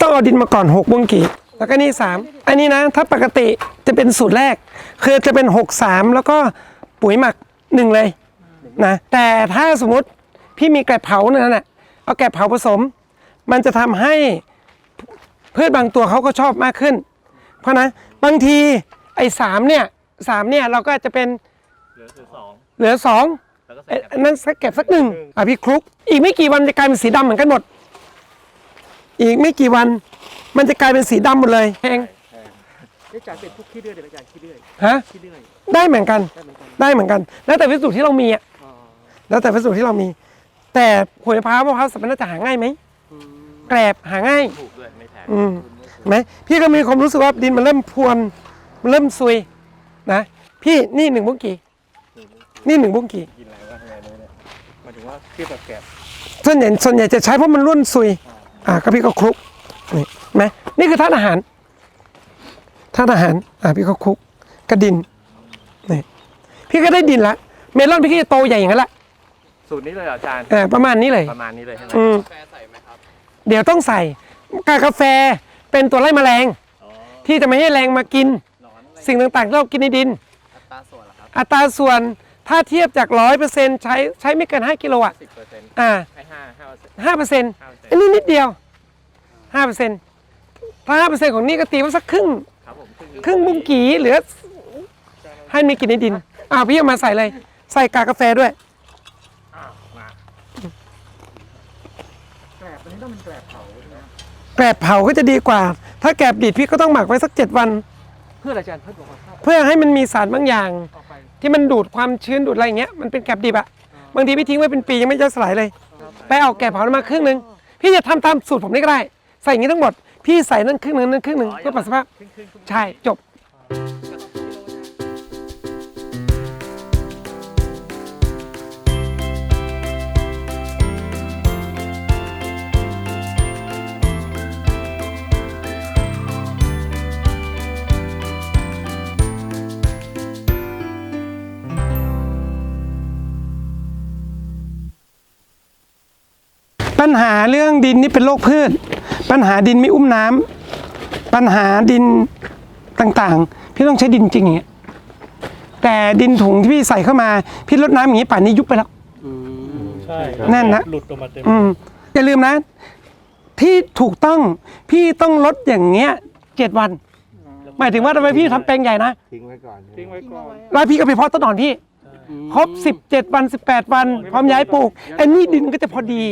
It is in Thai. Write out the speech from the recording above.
ต้องเอาดินมาก่อน6บุ้งกี่แล้วก็นี่ 3 อันนี้นะ ถ้าปกติจะเป็นสูตรแรก คือจะเป็น 6 3 แล้วก็ปุ๋ยหมัก1เลยนะแต่ถ้าสมมติพี่มีแกลบเผานั่นน่ะเอาแกลบเผาผสม มันจะทำให้พืชบางตัวเขาก็ชอบมากขึ้น เพราะนะบางทีไอ้สามเนี่ยสามเนี่ยเราก็อาจจะเป็นเหลือคือสองเหลือสองแล้วก็ใส่เอ๊ะแกลบอันนั้นสักเก็บสักหนึ่งอะพี่คลุก อีกไม่กี่วันจะกลายเป็นสีดำเหมือนกันหมด อีกไม่กี่วัน มันจะกลายเป็นสีดำหมดเลยเองนี่จ่ายเป็นพวกขี้เลื่อยเดี๋ยวอาจารย์ขี้เลื่อยฮะ ขี้เลื่อยได้เหมือนกัน ได้เหมือนกันได้เหมือนกัน แล้วแต่วัสดุที่เรามีอะ อ๋อแล้วแต่วัสดุที่เรามี แต่หัวมะพร้าวมะพร้าวสับปะรดจะหาง่ายไหม อืมแกลบหาง่าย ถูกด้วยไม่แพงอืม เห็นไหมพี่ก็มีความรู้สึกว่าดินมันเริ่มพรวนมันเริ่มซุยนะ พี่นี่หนึ่งบุ้งกี่ นี่หนึ่งบุ้งกี่กินอะไรวะทำไมเนี่ยหมายถึงว่าเทียบกับแกบส่วนใหญ่ส่วนใหญ่จะใช้เพราะมันร่วนซุยอ่าก็พี่ก็คลุกนี่เห็นไหมนี่คือธาตุอาหารธาตุอาหารอ่าพี่ก็คลุกกระดินนี่พี่ก็ได้ดินละเมลอนพี่ก็จะโตใหญ่อย่างนั้นแหละสูตรนี้เลยเหรออาจารย์อ่าประมาณนี้เลย ประมาณนี้เลยใช่ไหมอืมเดี๋ยวต้องใส่กากาแฟเป็นตัวไล่แมลง อ๋อที่จะไม่ให้แรงมากิน หนอนอะไรสิ่งต่างๆที่เรากินในดิน อัตราส่วนเหรอครับอัตราส่วน ถ้าเทียบจากร้อยเปอร์เซ็นใช้ใช้ไม่เกิน 5 กิโลอะสิบเปอร์เซ็นต์อ่าให้ห้าห้าเปอร์เซ็นต์ห้าเปอร์เซ็นต์ห้าเปอร์เซ็นอันต์นี้นิดเดียวห้าเปอร์เซ็นต์ถ้าห้าเปอร์เซ็นต์ของนี่ก็ตีว่าสักครึ่ง ครับผมครึ่งบุ้งกีเหลือ ให้มีกินในดิน อ่าพี่เอามาใส่เลย ใส่กากาแฟด้วยอ้าวมาแกลบอันนี้ต้องเป็นแกลบเผาใช่ไหมแกลบเผาก็จะดีกว่า ถ้าแกลบดิบพี่ก็ต้องหมักไว้สักเจ็ดวัน เพื่ออะไรอาจารย์เพื่อบอกว่าภาพเพื่อให้มันมีสารบางอย่าง ออกไป ที่มันดูดความชื้นดูดอะไรอย่างเงี้ยมันเป็นแกลบดิบอะบางทีพี่ทิ้งไว้เป็นปียังไม่จะสลายเลยไปเอาแกลบเผามาครึ่งหนึ่งพี่จะทำตามสูตรผมได้ก็ได้ ใส่อย่างนี้ทั้งหมด พี่ใส่นั่นครึ่งหนึ่งนั่นครึ่งหนึ่งเพื่อปรับสภาพใช่จบ ปัญหาเรื่องดินนี่เป็นโรคพืช ปัญหาดินไม่อุ้มน้ำปัญหาดินต่างๆ พี่ต้องใช้ดินจริงอย่างเงี้ยแต่ดินถุงที่พี่ใส่เข้ามา พี่ลดน้ำอย่างนี้ป่านนี้ยุบไปแล้วใช่แน่นนะหลุดออกมาเต็มอืมอย่าลืมนะ ที่ถูกต้องพี่ต้องลดอย่างเงี้ยเจ็ดวัน หมายถึงว่าทำไมพี่ทำแปลงใหญ่นะทิ้งไว้ก่อนแล้วพี่ก็ไปเพาะต้นอ่อนพี่ครบ 17 วัน 18 วัน พร้อมย้ายปลูกอันนี้ดินก็จะพอดี